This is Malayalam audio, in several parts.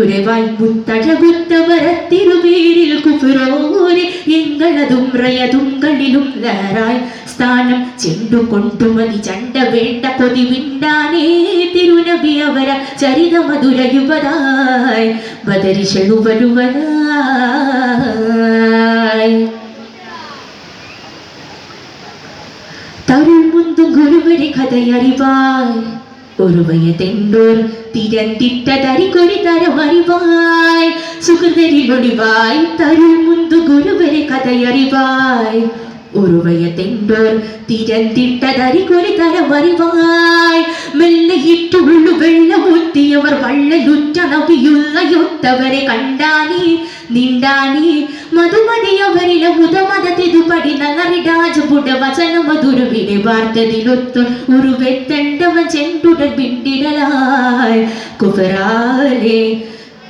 ഉരവായി മുത്തഴകുത്തവരത്തിരുപേരിൽ കുഫുരോരെ എങ്ങളതും റയതുങ്കളിലും ലേറായി സ്ഥാനം ചെണ്ടു കൊണ്ടുമതി ചണ്ട വേണ്ട കൊതിവിണ്ടാനേ തിരുനബി അവര ചരിത മധുര യുവതായി ബദരിഷണു വരുവതായി തരുൾ മുന്തും ഗുരുവരെ കഥയറിവായ്. ഒരുവയ തെണ്ടോർ തിരന്തിട്ടതരികൊരി തരമറിവായ്. സുഹൃതരിലൊളിവായ് തരുൾ മുന്തു ഗുരുവരെ ഒരുവയത്തെ തിരന്തിട്ട തരികൊരു തരം മധുമതിയവരിലെ മുതമതതിതു പടി നഗറിടാജുപുട വചനമതുരുവിനെ വാർത്തതിലൊത്ത് ഉരുവെത്തണ്ടവ ചെണ്ടുടൻ പിണ്ടിടലായി കുഫറാലെ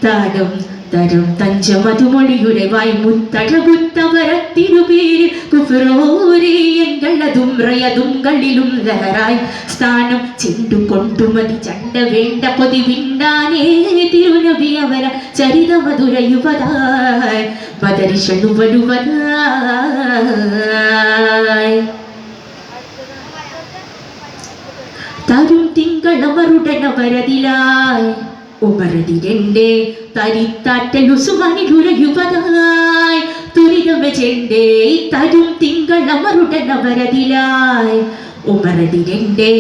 താനും തരം തഞ്ച മധുമൊഴിയുടെ വായ് മുത്തഴകുത്തവരത്തിരുപേര് കുഫറോരേ എങ്ങളതും റയതുങ്കളിലും ലഹറായി സ്ഥാനം ചെണ്ടു കൊണ്ടുമതി ചണ്ട വേണ്ട പൊതിവിണ്ടാനേ തിരുനബി അവര ചരിത മധുര യുവതായ് ബദരിഷണു വരുവതായ് തരും തിങ്കളമറുടനവരതിലായി ഉമരതിരന്റെ തരിത്താറ്റലുസുമനിലുരയുവതായി തുരിതമചെന്റെ തരും തിങ്കളമറുടനവരതിലായി ഉമരതിരന്റെ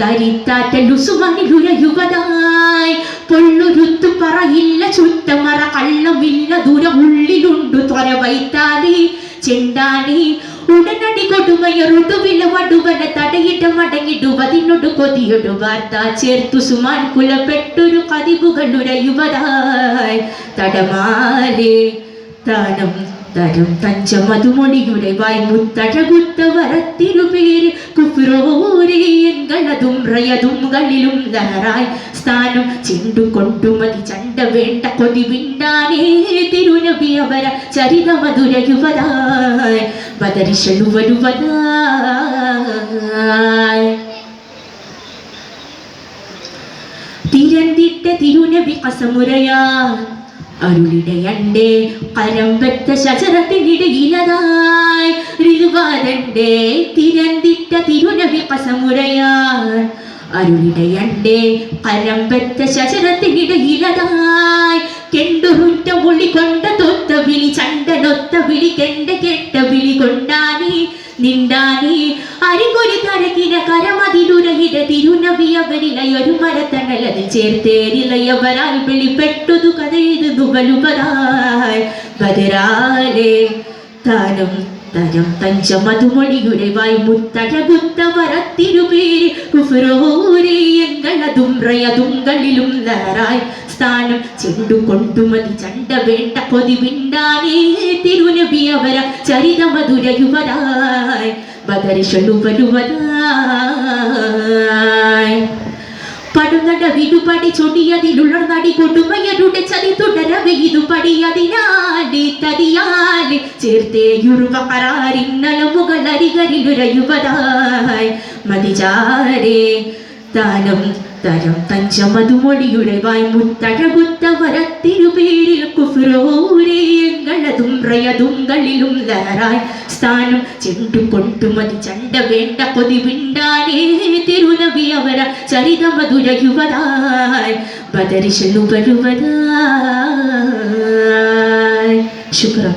തരിത്താറ്റലുസുമനിലുരയുവതായി പൊള്ളുരുത്തു പറയില്ല ചുറ്റമറ കള്ളമില്ല ദൂരം ഉള്ളിലുണ്ടു ത്വര വൈത്താലി. ചെണ്ടാനി ഉടനടി കൊടുമയൊടുവില വടുവന തടയിട്ട മടങ്ങിടുവതിനൊടു കൊതിയൊടു വാർത്ത ചേർത്തു സുമാൻ കുലപ്പെട്ടൊരു കതിവുകളുരയുവതായി തടമാലേ താനം തരം തഞ്ച മധുമൊഴിയുടെ വായ് മുത്തഴകുത്ത വരത്തിരുപേര് കുഫ്രോരേ എങ്ങളതും റയതുംകളിലും ലഹറായി സ്ഥാനം ചെണ്ടു കൊണ്ടുമതി ചണ്ട വേണ്ട കൊതി വിണ്ടാനേ തിരുനബി അവര ചരിത മധുര യുവതായ് ബദരിഷണു വരുവതായ് തിരന്തിട്ട തിരുനബി കസമുരയാ അരുളിടയണ്ടേ വെച്ച ശചരത്തിനിടയിലതായി. ഋതുവാദന്റെ തിരന്തിട്ട തിരുനബി കസമുരയാൻ അരുളിടയണ്ടേ. പരമ്പറ്റ ശശരത്തിനിടയിലതായി കെണ്ടുറുറ്റ ഒളി കൊണ്ട തൊത്ത വിളി ചണ്ടനൊത്ത വിളി കെണ്ട കെട്ട വിളി കൊണ്ടാനി നിണ്ടാനി. അരികൊരു തരകിന കരമതിലുരഹിട തിരുനബിയവരിലയൊരു മരത്തണലത് ചേർത്തേരിലയവരാൽ വെളിപ്പെട്ടതു കഥയത് ദുബലുപതായി ബദരാലേ താനം തരം തഞ്ച മധുമൊഴിയുടെ വായ് മുത്തഴകുത്ത വരത്തിരുപേര് കുഫ്രോരേ എങ്ങളതും റയതുങ്കളിലും ലഹറായി സ്ഥാനം ചെണ്ടു കൊണ്ടുമതി ചണ്ട വേണ്ട കൊതി വിണ്ടാനേ തിരുനബി അവര ചരിത മധുര യുവതായ് ബദരിഷണു വരുവതായ് പടുനട വിടുപടി ചൊടിയതിലുള്ളടി കൊടുമയരുടെ ചതി തുടരവെ ഇതു പടിയതിനാടി തടിയാൽ ചേർത്തേയുറുവ കരാറിന്നലമുകളരികരിലുരയുവതായി മതിചാരേ താനം തരം തഞ്ച മധുമൊഴിയുടെ വായ്മുത്തഴകുത്ത വരത്തിരുപേരിൽ കുഫ്രോരേ എങ്ങളതും റയതുങ്കളിലും ലഹറായി സ്ഥാനം ചെണ്ടു കൊണ്ടുമതി ചണ്ട വേണ്ട കൊതി വിണ്ടാനേ തിരുനബി അവര ചരിത മധുര യുവതായ്. ബദരിഷണു വരുവതായ് ശുക്രം